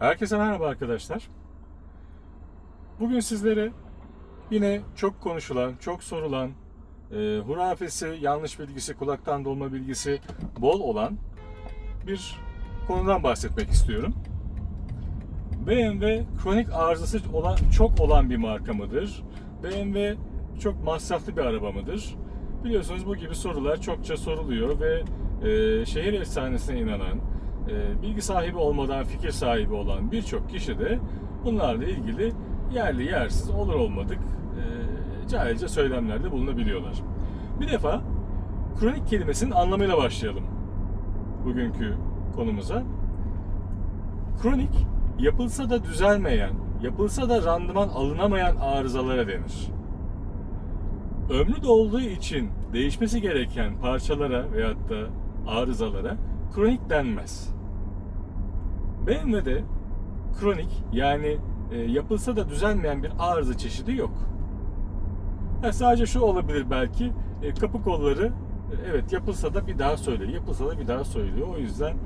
Herkese merhaba arkadaşlar. Bugün sizlere yine çok konuşulan, çok sorulan, e, hurafesi, yanlış bilgisi, kulaktan dolma bilgisi bol olan bir konudan bahsetmek istiyorum. BMW kronik arızası olan çok olan bir marka mıdır? BMW çok masraflı bir araba mıdır? Biliyorsunuz bu gibi sorular çokça soruluyor ve e, şehir efsanesine inanan, bilgi sahibi olmadan fikir sahibi olan birçok kişi de bunlarla ilgili yerli yersiz olur olmadık e, cahilce söylemlerde bulunabiliyorlar. Bir defa kronik kelimesinin anlamıyla başlayalım bugünkü konumuza. Kronik yapılsa da düzelmeyen, yapılsa da randıman alınamayan arızalara denir. Ömrü dolduğu için değişmesi gereken parçalara veyahut da arızalara kronik denmez. BMW'de kronik yani e, yapılsa da düzelmeyen bir arıza çeşidi yok. Ha, sadece şu olabilir belki e, kapı kolları e, evet yapılsa da bir daha söylüyor, yapılsa da bir daha söylüyor. O yüzden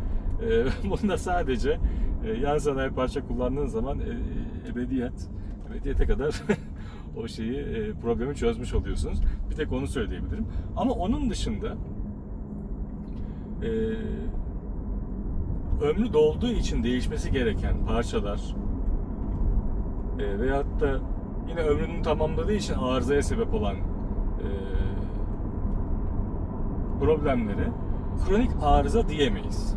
e, bunda sadece e, yan sanayi parça kullandığın zaman e, ebediyet, ebediyete kadar o şeyi e, problemi çözmüş oluyorsunuz. Bir tek onu söyleyebilirim. Ama onun dışında e, ömrü dolduğu için değişmesi gereken parçalar e, veyahut da yine ömrünü tamamladığı için arızaya sebep olan e, problemlere kronik arıza diyemeyiz.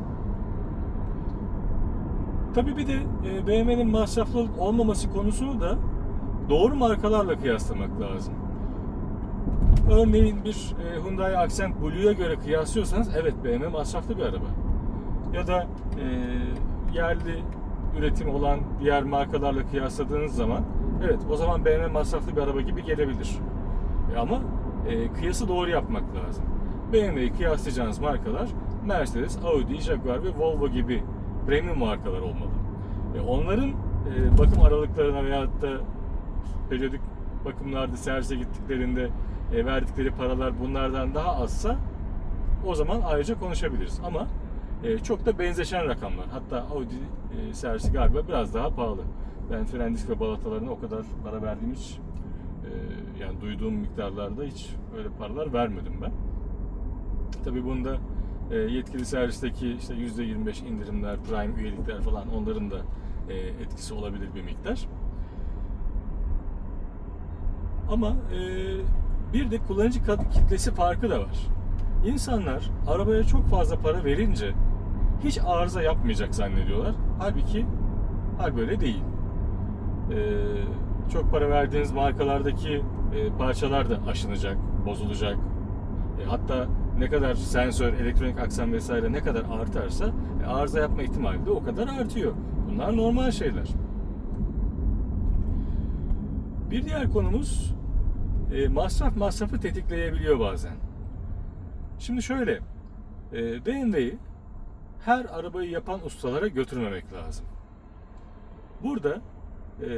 Tabii bir de e, BMW'nin masraflı olup olmaması konusunu da doğru markalarla kıyaslamak lazım. Örneğin bir e, Hyundai Accent Blue'ya göre kıyaslıyorsanız evet BMW masraflı bir araba. Ya da e, yerli üretim olan diğer markalarla kıyasladığınız zaman evet o zaman BMW masraflı bir araba gibi gelebilir. E, ama e, kıyası doğru yapmak lazım. BMW'yi kıyaslayacağınız markalar Mercedes, Audi, Jaguar ve Volvo gibi premium markalar olmalı. E, onların e, bakım aralıklarına veyahut da periyodik bakımlarda servise gittiklerinde e, verdikleri paralar bunlardan daha azsa o zaman ayrıca konuşabiliriz. Ama e, çok da benzeşen rakamlar. Hatta Audi e, servisi galiba biraz daha pahalı. Ben fren disk ve balatalarına o kadar para verdiğim hiç e, yani duyduğum miktarlarda hiç öyle paralar vermedim ben. Tabii bunda e, yetkili servisteki işte %25 indirimler, prime üyelikler falan onların da etkisi olabilir bir miktar. Ama bir de kullanıcı kitlesi farkı da var. İnsanlar arabaya çok fazla para verince hiç arıza yapmayacak zannediyorlar. Halbuki hal böyle değil. E, çok para verdiğiniz markalardaki e, parçalar da aşınacak, bozulacak. E, hatta ne kadar sensör, elektronik aksam vesaire ne kadar artarsa e, arıza yapma ihtimali de o kadar artıyor. Bunlar normal şeyler. Bir diğer konumuz e, masraf masrafı tetikleyebiliyor bazen. Şimdi şöyle, e, BMW'yi her arabayı yapan ustalara götürmemek lazım. Burada e,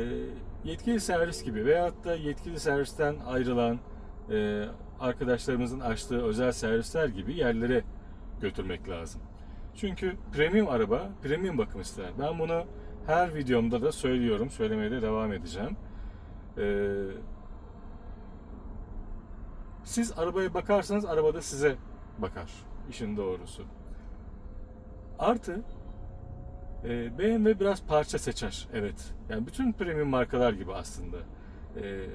yetkili servis gibi veyahut da yetkili servisten ayrılan e, arkadaşlarımızın açtığı özel servisler gibi yerlere götürmek lazım. Çünkü premium araba premium bakım ister. Ben bunu her videomda da söylüyorum, söylemeye de devam edeceğim. Ee, siz arabaya bakarsanız araba da size bakar. İşin doğrusu. Artı e, BMW biraz parça seçer. Evet. Yani bütün premium markalar gibi aslında. E,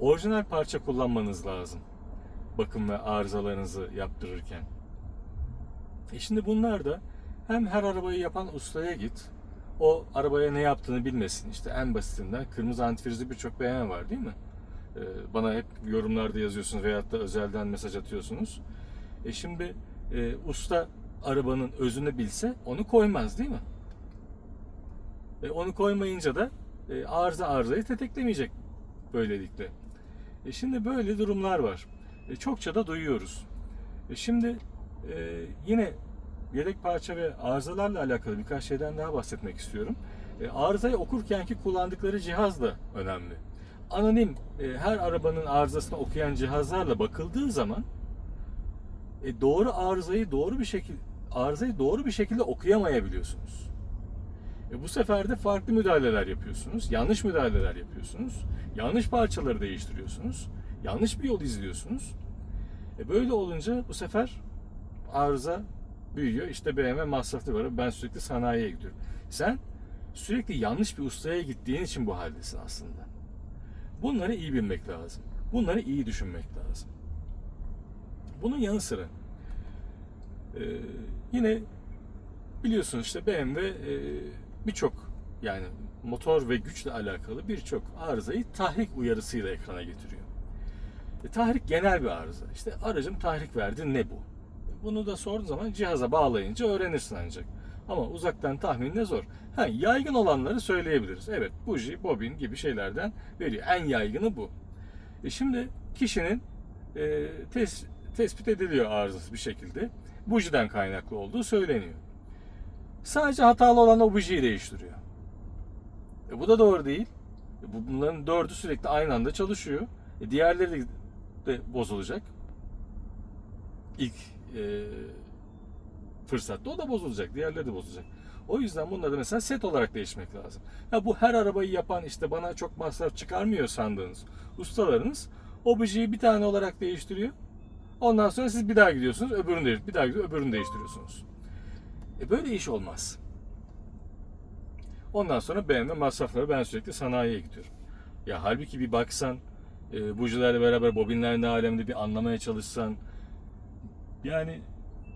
orijinal parça kullanmanız lazım. Bakım ve arızalarınızı yaptırırken. E şimdi bunlar da hem her arabayı yapan ustaya git. O arabaya ne yaptığını bilmesin. İşte en basitinden kırmızı antifrizli birçok BMW var değil mi? Ee, bana hep yorumlarda yazıyorsunuz veyahut da özelden mesaj atıyorsunuz. E şimdi e, usta arabanın özünü bilse onu koymaz değil mi? E, onu koymayınca da e, arıza arızayı tetiklemeyecek böylelikle. E, şimdi böyle durumlar var. E, çokça da duyuyoruz. E, şimdi e, yine yedek parça ve arızalarla alakalı birkaç şeyden daha bahsetmek istiyorum. E, arızayı okurkenki kullandıkları cihaz da önemli. Anonim e, her arabanın arızasını okuyan cihazlarla bakıldığı zaman e, doğru arızayı doğru bir şekilde arızayı doğru bir şekilde okuyamayabiliyorsunuz. E bu sefer de farklı müdahaleler yapıyorsunuz. Yanlış müdahaleler yapıyorsunuz. Yanlış parçaları değiştiriyorsunuz. Yanlış bir yol izliyorsunuz. E böyle olunca bu sefer arıza büyüyor. İşte BMW masraflı var. Ben sürekli sanayiye gidiyorum. Sen sürekli yanlış bir ustaya gittiğin için bu haldesin aslında. Bunları iyi bilmek lazım. Bunları iyi düşünmek lazım. Bunun yanı sıra e, yine biliyorsunuz işte BMW e, birçok yani motor ve güçle alakalı birçok arızayı tahrik uyarısıyla ekrana getiriyor. E, tahrik genel bir arıza. İşte aracım tahrik verdi ne bu? Bunu da sorduğun zaman cihaza bağlayınca öğrenirsin ancak. Ama uzaktan tahmin ne zor. Ha, yaygın olanları söyleyebiliriz. Evet buji, bobin gibi şeylerden veriyor. En yaygını bu. E şimdi kişinin e, tes, tespit ediliyor arızası bir şekilde. Bujiden kaynaklı olduğu söyleniyor. Sadece hatalı olan o bujiyi değiştiriyor. E bu da doğru değil. E bu- bunların dördü sürekli aynı anda çalışıyor. E diğerleri de bozulacak. İlk e, fırsatta o da bozulacak. Diğerleri de bozulacak. O yüzden bunları mesela set olarak değişmek lazım. Ya bu her arabayı yapan işte bana çok masraf çıkarmıyor sandığınız ustalarınız o bir tane olarak değiştiriyor. Ondan sonra siz bir daha gidiyorsunuz, öbürünü değiş, bir daha gidiyor, öbürünü değiştiriyorsunuz. E böyle iş olmaz. Ondan sonra BMW masrafları ben sürekli sanayiye gidiyorum. Ya halbuki bir baksan e, bujilerle beraber bobinler ne alemde bir anlamaya çalışsan yani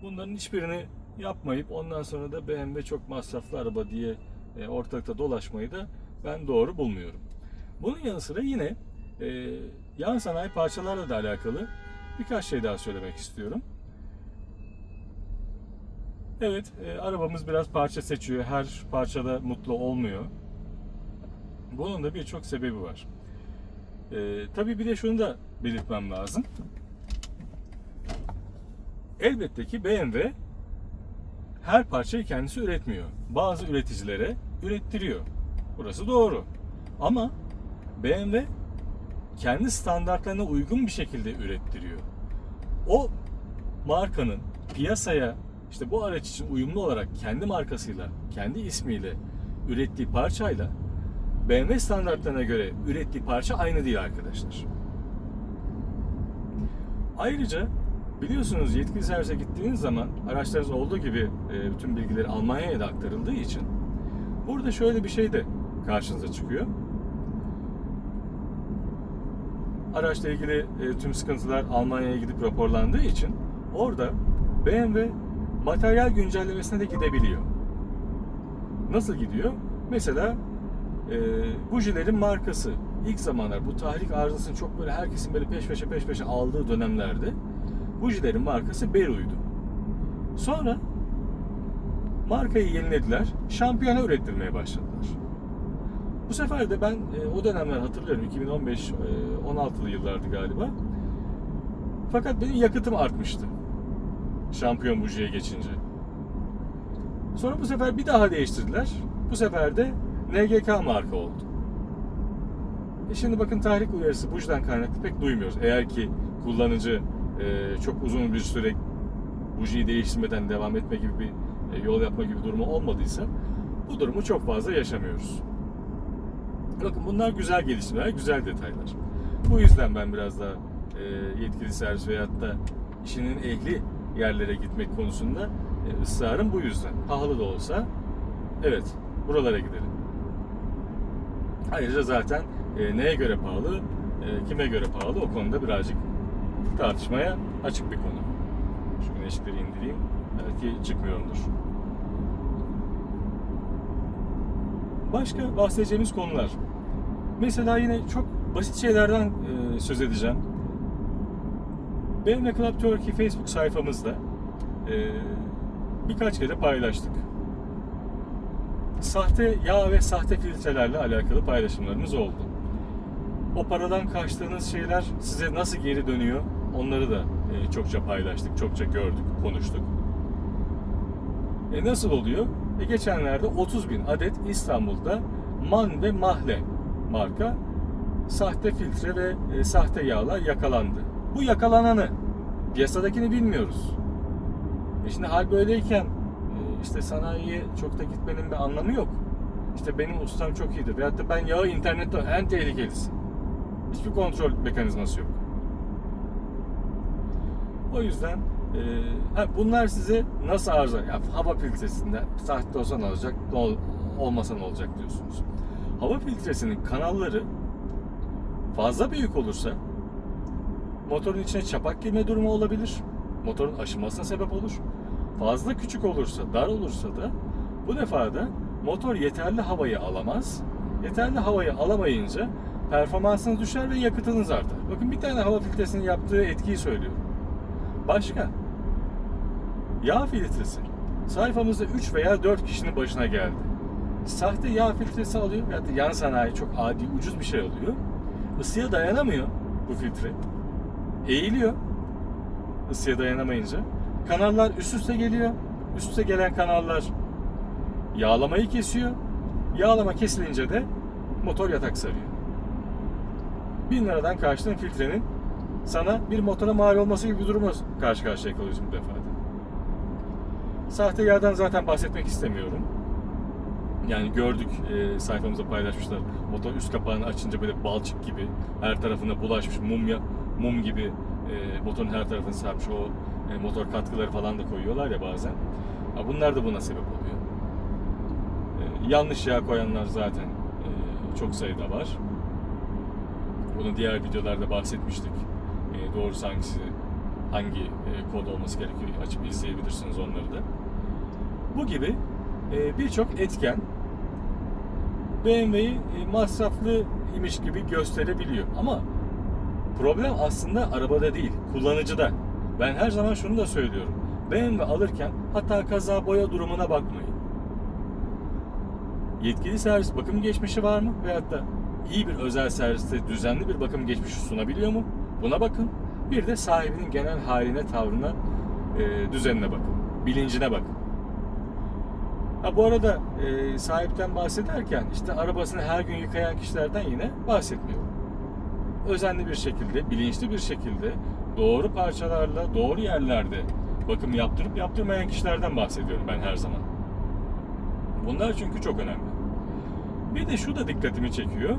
bunların hiçbirini yapmayıp ondan sonra da BMW çok masraflı araba diye e, ortalıkta dolaşmayı da ben doğru bulmuyorum. Bunun yanı sıra yine e, yan sanayi parçalarla da alakalı birkaç şey daha söylemek istiyorum. Evet, e, arabamız biraz parça seçiyor. Her parçada mutlu olmuyor. Bunun da birçok sebebi var. E, tabii bir de şunu da belirtmem lazım. Elbette ki BMW her parçayı kendisi üretmiyor. Bazı üreticilere ürettiriyor. Burası doğru. Ama BMW kendi standartlarına uygun bir şekilde ürettiriyor. O markanın piyasaya işte bu araç için uyumlu olarak kendi markasıyla, kendi ismiyle ürettiği parçayla BMW standartlarına göre ürettiği parça aynı değil arkadaşlar. Ayrıca biliyorsunuz yetkili servise gittiğiniz zaman araçlarınız olduğu gibi e, bütün bilgileri Almanya'ya da aktarıldığı için burada şöyle bir şey de karşınıza çıkıyor. Araçla ilgili e, tüm sıkıntılar Almanya'ya gidip raporlandığı için orada BMW materyal güncellemesine de gidebiliyor. Nasıl gidiyor? Mesela e, bujilerin markası. İlk zamanlar bu tahrik arızasını çok böyle herkesin böyle peş peşe peş peşe aldığı dönemlerde bujilerin markası Beru'ydu. Sonra markayı yenilediler. Şampiyona ürettirmeye başladılar. Bu sefer de ben e, o dönemler hatırlıyorum 2015 e, 16'lı yıllardı galiba. Fakat benim yakıtım artmıştı. Şampiyon bujiye geçince. Sonra bu sefer bir daha değiştirdiler. Bu sefer de NGK marka oldu. E şimdi bakın tahrik uyarısı bujiden kaynaklı pek duymuyoruz. Eğer ki kullanıcı e, çok uzun bir süre bujiyi değiştirmeden devam etme gibi bir e, yol yapma gibi durumu olmadıysa bu durumu çok fazla yaşamıyoruz. Bakın bunlar güzel gelişmeler, güzel detaylar. Bu yüzden ben biraz daha e, yetkili servis veyahut da işinin ehli yerlere gitmek konusunda e, ısrarım bu yüzden. Pahalı da olsa evet buralara gidelim. Ayrıca zaten e, neye göre pahalı, e, kime göre pahalı o konuda birazcık tartışmaya açık bir konu. Şu güneşlikleri indireyim. Belki çıkmıyorumdur. Başka bahsedeceğimiz konular. Mesela yine çok basit şeylerden e, söz edeceğim. BMW Club Turkey Facebook sayfamızda e, birkaç kere paylaştık. Sahte yağ ve sahte filtrelerle alakalı paylaşımlarımız oldu. O paradan kaçtığınız şeyler size nasıl geri dönüyor onları da e, çokça paylaştık, çokça gördük, konuştuk. E nasıl oluyor? E geçenlerde 30 bin adet İstanbul'da Man ve Mahle marka sahte filtre ve e, sahte yağlar yakalandı. Bu yakalananı piyasadakini bilmiyoruz. E şimdi hal böyleyken e, işte sanayiye çok da gitmenin bir anlamı yok. işte benim ustam çok iyidir veyahut da ben yağı internette en tehlikelisi. Hiçbir kontrol mekanizması yok. O yüzden e, ha, bunlar size nasıl arıza? Ya, hava filtresinde sahte olsa ne olacak, ol- olmasa ne olacak diyorsunuz. Hava filtresinin kanalları fazla büyük olursa motorun içine çapak girme durumu olabilir. Motorun aşınmasına sebep olur. Fazla küçük olursa, dar olursa da bu defa da motor yeterli havayı alamaz. Yeterli havayı alamayınca performansınız düşer ve yakıtınız artar. Bakın bir tane hava filtresinin yaptığı etkiyi söylüyorum. Başka. Yağ filtresi. Sayfamızda 3 veya 4 kişinin başına geldi. Sahte yağ filtresi alıyor veyahut da yan sanayi çok adi ucuz bir şey alıyor. Isıya dayanamıyor bu filtre. Eğiliyor. Isıya dayanamayınca. Kanallar üst üste geliyor. Üst üste gelen kanallar yağlamayı kesiyor. Yağlama kesilince de motor yatak sarıyor. 1000 liradan karşılığın filtrenin sana bir motora mal olması gibi bir duruma karşı karşıya kalıyorsun bu defada. Sahte yağdan zaten bahsetmek istemiyorum. Yani gördük e, sayfamızda paylaşmışlar. Motor üst kapağını açınca böyle balçık gibi her tarafına bulaşmış mum ya mum gibi e, motorun her tarafını sarmış o e, motor katkıları falan da koyuyorlar ya bazen. Ha, bunlar da buna sebep oluyor. E, yanlış yağ koyanlar zaten e, çok sayıda var. Bunu diğer videolarda bahsetmiştik. E, doğrusu hangisi, hangi e, kod olması gerekiyor açıp izleyebilirsiniz onları da. Bu gibi birçok etken BMW'yi e, masraflı imiş gibi gösterebiliyor. Ama problem aslında arabada değil, kullanıcıda. Ben her zaman şunu da söylüyorum. BMW alırken hatta kaza boya durumuna bakmayın. Yetkili servis bakım geçmişi var mı? Veyahut da iyi bir özel serviste düzenli bir bakım geçmişi sunabiliyor mu? Buna bakın. Bir de sahibinin genel haline, tavrına, e, düzenine bakın. Bilincine bakın. Ha bu arada e, sahipten bahsederken işte arabasını her gün yıkayan kişilerden yine bahsetmiyorum. Özenli bir şekilde, bilinçli bir şekilde doğru parçalarla, doğru yerlerde bakım yaptırıp yaptırmayan kişilerden bahsediyorum ben her zaman. Bunlar çünkü çok önemli. Bir de şu da dikkatimi çekiyor.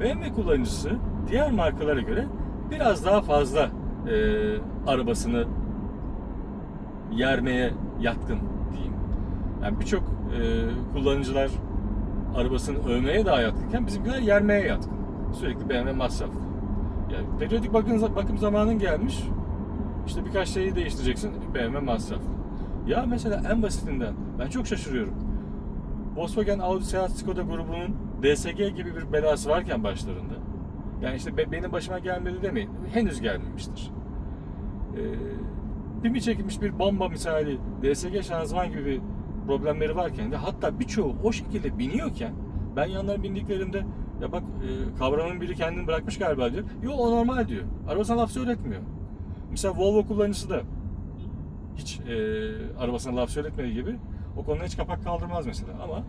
BMW kullanıcısı diğer markalara göre biraz daha fazla e, arabasını yermeye yatkın diyeyim. Yani birçok kullanıcılar arabasını övmeye daha yatkınken bizimkiler yermeye yatkın. Sürekli BMW masraflı. Yani periyodik bakım, bakım zamanın gelmiş. İşte birkaç şeyi değiştireceksin. BMW masraflı. Ya mesela en basitinden ben çok şaşırıyorum. Volkswagen, Audi, Seat, Skoda grubunun DSG gibi bir belası varken başlarında. Yani işte be- benim başıma gelmedi demeyin. Henüz gelmemiştir. Ee, pimi çekilmiş bir bomba misali DSG şanzıman gibi bir problemleri varken de hatta birçoğu o şekilde biniyorken ben yanlarına bindiklerimde ya bak e, kavramın biri kendini bırakmış galiba diyor. Yo o normal diyor. Arabasına laf söyletmiyor. Mesela Volvo kullanıcısı da hiç e, arabasına laf söyletmediği gibi o konuda hiç kapak kaldırmaz mesela ama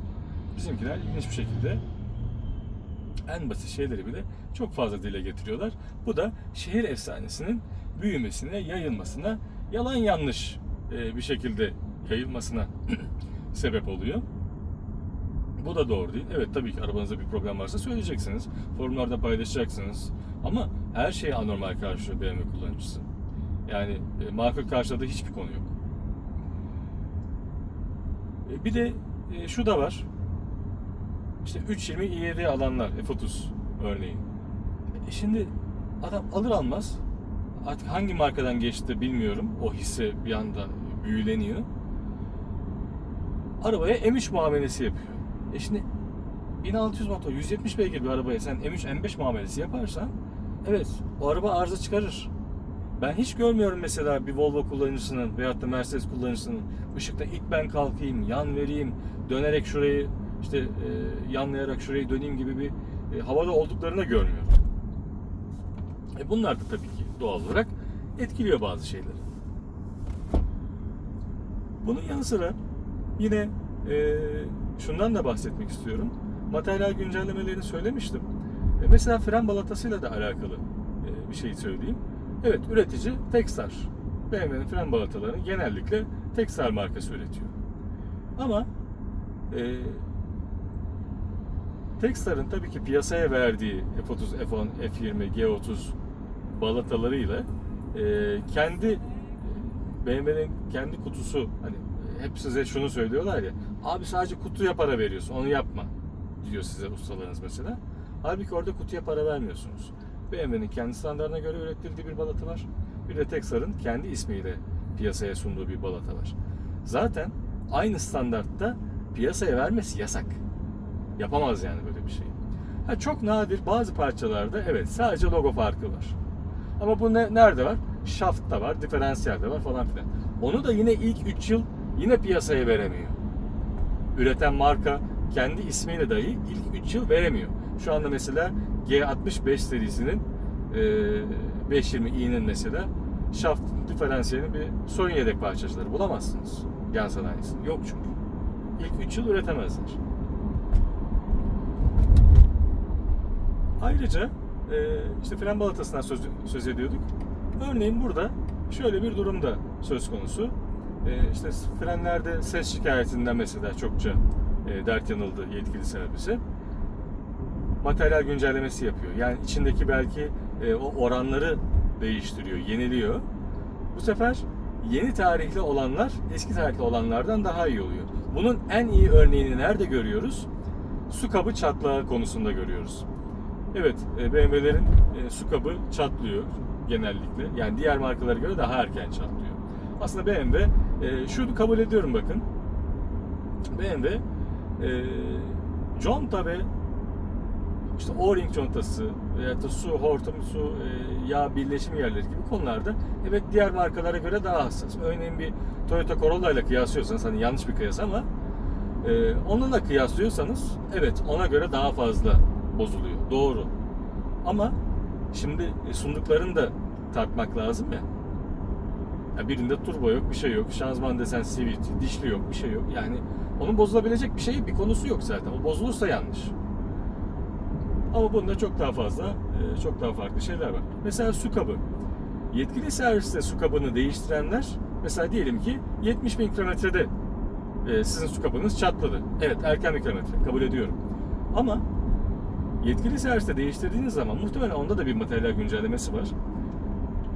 bizimkiler ilginç bir şekilde en basit şeyleri bile çok fazla dile getiriyorlar. Bu da şehir efsanesinin büyümesine, yayılmasına, yalan yanlış e, bir şekilde yayılmasına sebep oluyor. Bu da doğru değil. Evet tabii ki arabanızda bir problem varsa söyleyeceksiniz. Forumlarda paylaşacaksınız. Ama her şeyi anormal karşılıyor BMW kullanıcısı. Yani e, makul karşıladığı hiçbir konu yok. E, bir de e, şu da var. İşte 320 i7 alanlar F30 örneğin. E, şimdi adam alır almaz artık hangi markadan geçti bilmiyorum. O hisse bir anda büyüleniyor. Arabaya M3 muamelesi yapıyor. E şimdi 1600 motor 170 beygir bir arabaya sen M3 M5 muamelesi yaparsan evet o araba arıza çıkarır. Ben hiç görmüyorum mesela bir Volvo kullanıcısının veyahut da Mercedes kullanıcısının ışıkta ilk ben kalkayım, yan vereyim, dönerek şurayı işte e, yanlayarak şurayı döneyim gibi bir e, havada olduklarını görmüyorum. E bunlar da tabii ki doğal olarak etkiliyor bazı şeyleri. Bunun yanı sıra yine e, şundan da bahsetmek istiyorum. Materyal güncellemelerini söylemiştim. E, mesela fren balatasıyla da alakalı e, bir şey söyleyeyim. Evet üretici Texar. BMW'nin fren balatalarını genellikle Texar markası üretiyor. Ama e, Textar'ın tabii ki piyasaya verdiği F30, F10, F20, G30 balatalarıyla e, kendi BMW'nin kendi kutusu hani hep size şunu söylüyorlar ya abi sadece kutuya para veriyorsun onu yapma diyor size ustalarınız mesela. Halbuki orada kutuya para vermiyorsunuz. BMW'nin kendi standartına göre ürettirdiği bir balata var. Bir de Texar'ın kendi ismiyle piyasaya sunduğu bir balata var. Zaten aynı standartta piyasaya vermesi yasak. Yapamaz yani böyle bir şey. Ha, çok nadir bazı parçalarda evet sadece logo farkı var. Ama bu ne, nerede var? Shaft'ta var, diferansiyelde var falan filan. Onu da yine ilk 3 yıl yine piyasaya veremiyor. Üreten marka kendi ismiyle dahi ilk 3 yıl veremiyor. Şu anda mesela G65 serisinin e, 520i'nin mesela şaft diferansiyelinin bir sorun yedek parçacıları bulamazsınız. Yan sanayisinde. Yok çünkü. İlk 3 yıl üretemezler. Ayrıca e, işte fren balatasından söz, söz ediyorduk. Örneğin burada şöyle bir durumda söz konusu. E, işte frenlerde ses şikayetinden mesela çokça e, dert yanıldı yetkili servise. Materyal güncellemesi yapıyor. Yani içindeki belki e, o oranları değiştiriyor, yeniliyor. Bu sefer yeni tarihli olanlar eski tarihli olanlardan daha iyi oluyor. Bunun en iyi örneğini nerede görüyoruz? Su kabı çatlağı konusunda görüyoruz. Evet, e, BMW'lerin su kabı çatlıyor genellikle. Yani diğer markalara göre daha erken çatlıyor. Aslında BMW e, şunu kabul ediyorum bakın. BMW e, conta ve işte O-ring contası veya da su, hortum, su, e, yağ birleşim yerleri gibi konularda evet diğer markalara göre daha hassas. Örneğin bir Toyota Corolla ile kıyaslıyorsanız hani yanlış bir kıyas ama e, onunla kıyaslıyorsanız evet ona göre daha fazla bozuluyor. Doğru. Ama şimdi e, sunduklarını da tartmak lazım ya. Birinde turbo yok, bir şey yok. Şanzıman desen CVT, dişli yok, bir şey yok. Yani onun bozulabilecek bir şey, bir konusu yok zaten. O bozulursa yanlış. Ama bunda çok daha fazla, e, çok daha farklı şeyler var. Mesela su kabı. Yetkili serviste su kabını değiştirenler, mesela diyelim ki 70 bin kilometrede e, sizin su kabınız çatladı. Evet erken bir kilometre, kabul ediyorum. Ama yetkili serviste değiştirdiğiniz zaman muhtemelen onda da bir materyal güncellemesi var.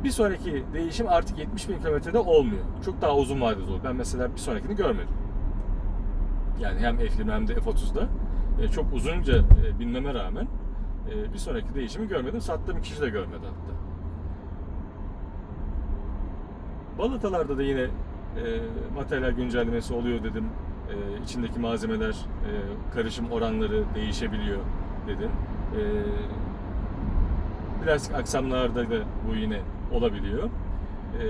Bir sonraki değişim artık 70 bin kilometrede olmuyor. Çok daha uzun vadede oluyor. Ben mesela bir sonrakini görmedim. Yani hem F20 hem de F30'da e, çok uzunca e, binmeme rağmen e, bir sonraki değişimi görmedim. Sattığım kişi de görmedi hatta. Balatalarda da yine materyal güncellemesi oluyor dedim. İçindeki malzemeler, karışım oranları değişebiliyor dedim. Plastik aksamlarda da bu yine olabiliyor. E,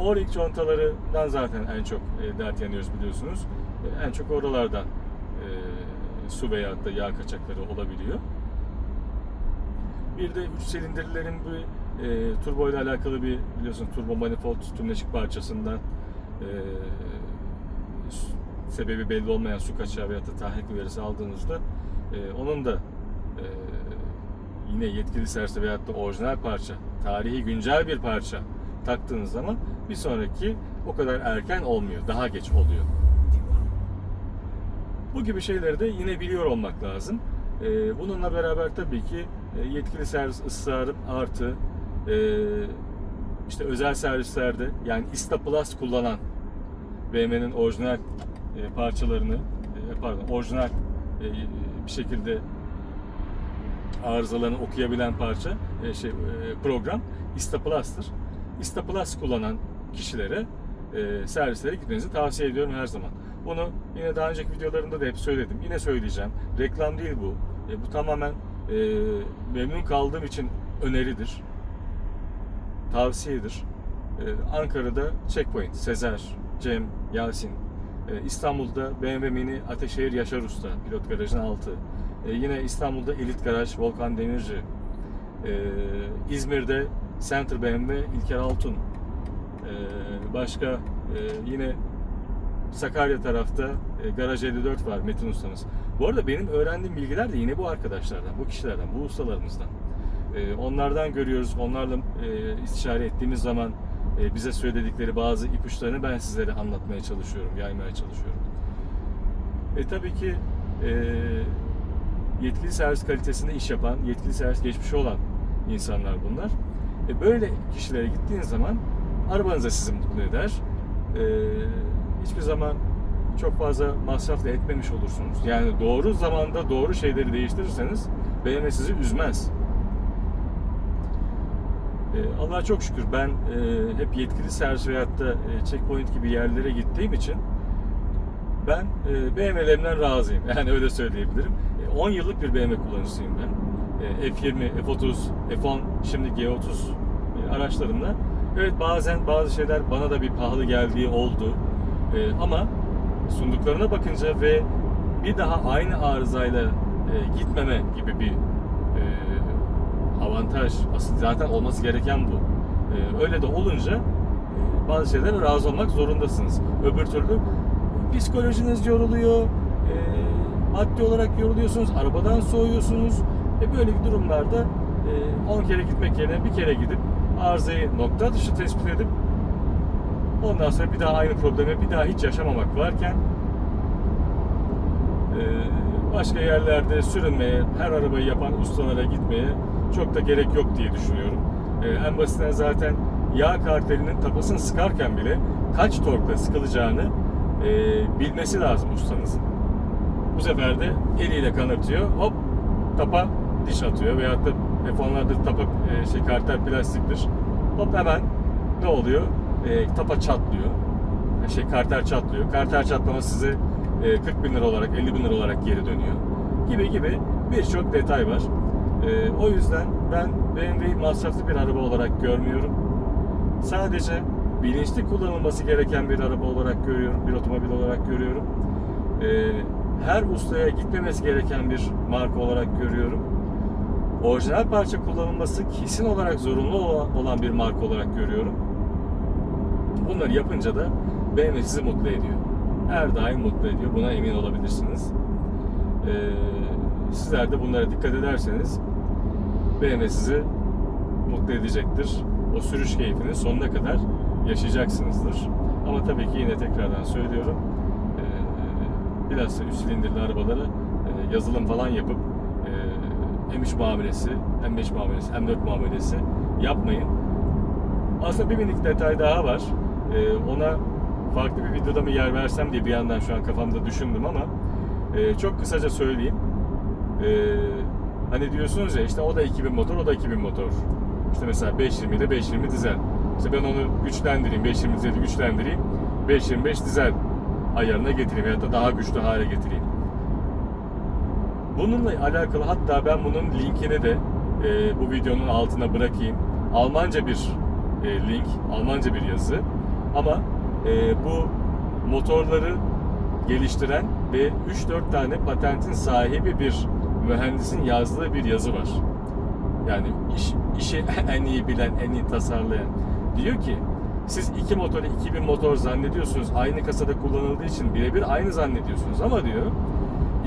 O-ring contalarından zaten en çok e, dert yanıyoruz biliyorsunuz. E, en çok oralardan e, su veya da yağ kaçakları olabiliyor. Bir de 3 silindirlerin bu e, turbo ile alakalı bir biliyorsun turbo manifold tümleşik parçasından e, sebebi belli olmayan su kaçağı veya da tahrik uyarısı aldığınızda e, onun da e, yine yetkili servise veyahut da orijinal parça, tarihi güncel bir parça taktığınız zaman bir sonraki o kadar erken olmuyor, daha geç oluyor. Bu gibi şeyleri de yine biliyor olmak lazım. E, bununla beraber tabii ki e, yetkili servis ısrarı artı e, işte özel servislerde yani Ista Plus kullanan BMW'nin orijinal e, parçalarını pardon orijinal bir şekilde arızalarını okuyabilen parça e, şey e, program Ista Plus'tır. Ista Plus kullanan kişilere e, servislere gitmenizi tavsiye ediyorum her zaman. Bunu yine daha önceki videolarımda da hep söyledim. Yine söyleyeceğim. Reklam değil bu. E, bu tamamen e, memnun kaldığım için öneridir. Tavsiyedir. E, Ankara'da Checkpoint, Sezer, Cem, Yasin. E, İstanbul'da BMW Mini Ateşehir Yaşar Usta, pilot garajın altı. E, yine İstanbul'da Elit Garaj, Volkan Demirci. E, İzmir'de Center BMW, İlker Altun. E, başka e, yine Sakarya tarafta e, Garaj 54 var Metin ustamız. Bu arada benim öğrendiğim bilgiler de yine bu arkadaşlardan, bu kişilerden, bu ustalarımızdan. E, onlardan görüyoruz, onlarla e, istişare ettiğimiz zaman e, bize söyledikleri bazı ipuçlarını ben sizlere anlatmaya çalışıyorum, yaymaya çalışıyorum. E tabii ki e, yetkili servis kalitesinde iş yapan, yetkili servis geçmişi olan insanlar bunlar. E böyle kişilere gittiğiniz zaman arabanız da sizi mutlu eder. E, hiçbir zaman çok fazla masraf da etmemiş olursunuz. Yani doğru zamanda doğru şeyleri değiştirirseniz BMW sizi üzmez. E, Allah'a çok şükür ben e, hep yetkili servis veyahut da e, checkpoint gibi yerlere gittiğim için ben e, BMW'lerimden razıyım. Yani öyle söyleyebilirim. E, 10 yıllık bir BMW kullanıcısıyım ben. E, F20, F30, F10, şimdi G30 e, araçlarımla. Evet bazen bazı şeyler bana da bir pahalı geldiği oldu. E, ama sunduklarına bakınca ve bir daha aynı arızayla e, gitmeme gibi bir e, avantaj aslında zaten olması gereken bu. E, öyle de olunca e, bazı şeylere razı olmak zorundasınız. Öbür türlü psikolojiniz yoruluyor, e, maddi olarak yoruluyorsunuz, arabadan soğuyorsunuz. E, böyle durumlarda e, 10 kere gitmek yerine bir kere gidip arızayı nokta dışı tespit edip ondan sonra bir daha aynı problemi bir daha hiç yaşamamak varken e, başka yerlerde sürünmeye, her arabayı yapan ustalara gitmeye çok da gerek yok diye düşünüyorum. E, en basitinden zaten yağ kartelinin tapasını sıkarken bile kaç torkla sıkılacağını e, bilmesi lazım ustanızın. Bu sefer de eliyle kanırtıyor, hop tapa diş atıyor veyahut da F10'larda tapa e, şey kartel plastiktir. Hop hemen ne oluyor? E, tapa çatlıyor. E, şey karter çatlıyor. Karter çatlaması size e, 40 bin lira olarak 50 bin lira olarak geri dönüyor. Gibi gibi birçok detay var. E, o yüzden ben BMW'yi masraflı bir araba olarak görmüyorum. Sadece bilinçli kullanılması gereken bir araba olarak görüyorum, bir otomobil olarak görüyorum. E, her ustaya gitmemesi gereken bir marka olarak görüyorum. Orijinal parça kullanılması kesin olarak zorunlu olan bir marka olarak görüyorum. Bunları yapınca da BMW sizi mutlu ediyor. Her daim mutlu ediyor. Buna emin olabilirsiniz. Ee, sizler de bunlara dikkat ederseniz BMW sizi mutlu edecektir. O sürüş keyfini sonuna kadar yaşayacaksınızdır. Ama tabii ki yine tekrardan söylüyorum. Bilhassa üst silindirli arabalara e, yazılım falan yapıp e, M3 muamelesi, M5 muamelesi, M4 muamelesi yapmayın. Aslında bir minik detay daha var. Ee, ona farklı bir videoda mı yer versem diye bir yandan şu an kafamda düşündüm ama e, çok kısaca söyleyeyim. Ee, hani diyorsunuz ya işte o da 2000 motor, o da 2000 motor. İşte mesela 520 ile 520 dizel. İşte ben onu güçlendireyim, 520 dizeli güçlendireyim. 525 dizel ayarına getireyim ya da daha güçlü hale getireyim. Bununla alakalı hatta ben bunun linkini de e, bu videonun altına bırakayım. Almanca bir e, link, Almanca bir yazı. Ama e, bu motorları geliştiren ve 3-4 tane patentin sahibi bir mühendisin yazdığı bir yazı var. Yani iş, işi en iyi bilen, en iyi tasarlayan. Diyor ki siz iki motoru 2000 motor zannediyorsunuz. Aynı kasada kullanıldığı için birebir aynı zannediyorsunuz. Ama diyor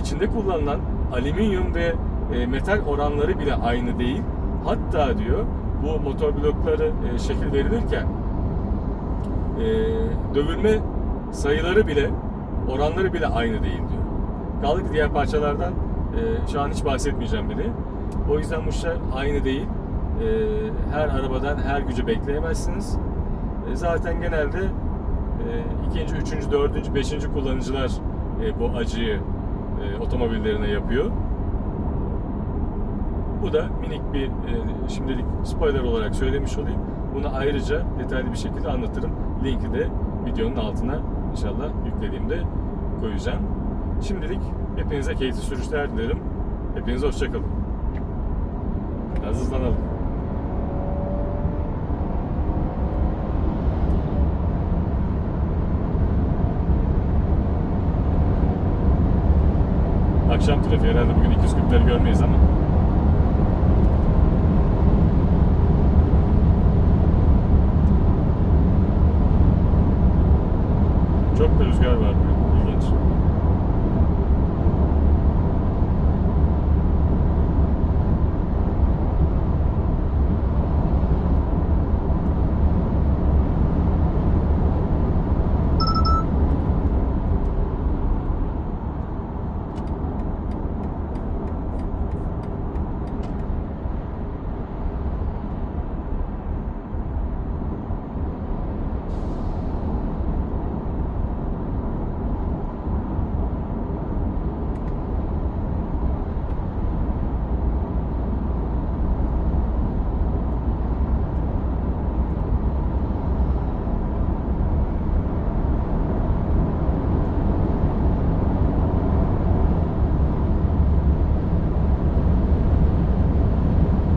içinde kullanılan alüminyum ve e, metal oranları bile aynı değil. Hatta diyor bu motor blokları e, şekil verilirken e, dövülme sayıları bile oranları bile aynı değil diyor. Kaldı ki diğer parçalardan şu an hiç bahsetmeyeceğim bile. O yüzden bu işler aynı değil. Her arabadan her gücü bekleyemezsiniz. E, zaten genelde e, ikinci, üçüncü, dördüncü, beşinci kullanıcılar e, bu acıyı e, otomobillerine yapıyor. Bu da minik bir e, şimdilik spoiler olarak söylemiş olayım. Bunu ayrıca detaylı bir şekilde anlatırım. Linki de videonun altına inşallah yüklediğimde koyacağım. Şimdilik hepinize keyifli sürüşler dilerim. Hepinize hoşçakalın. Biraz hızlanalım. Akşam trafiği herhalde bugün 240'ları görmeyiz ama. Çok da rüzgar var.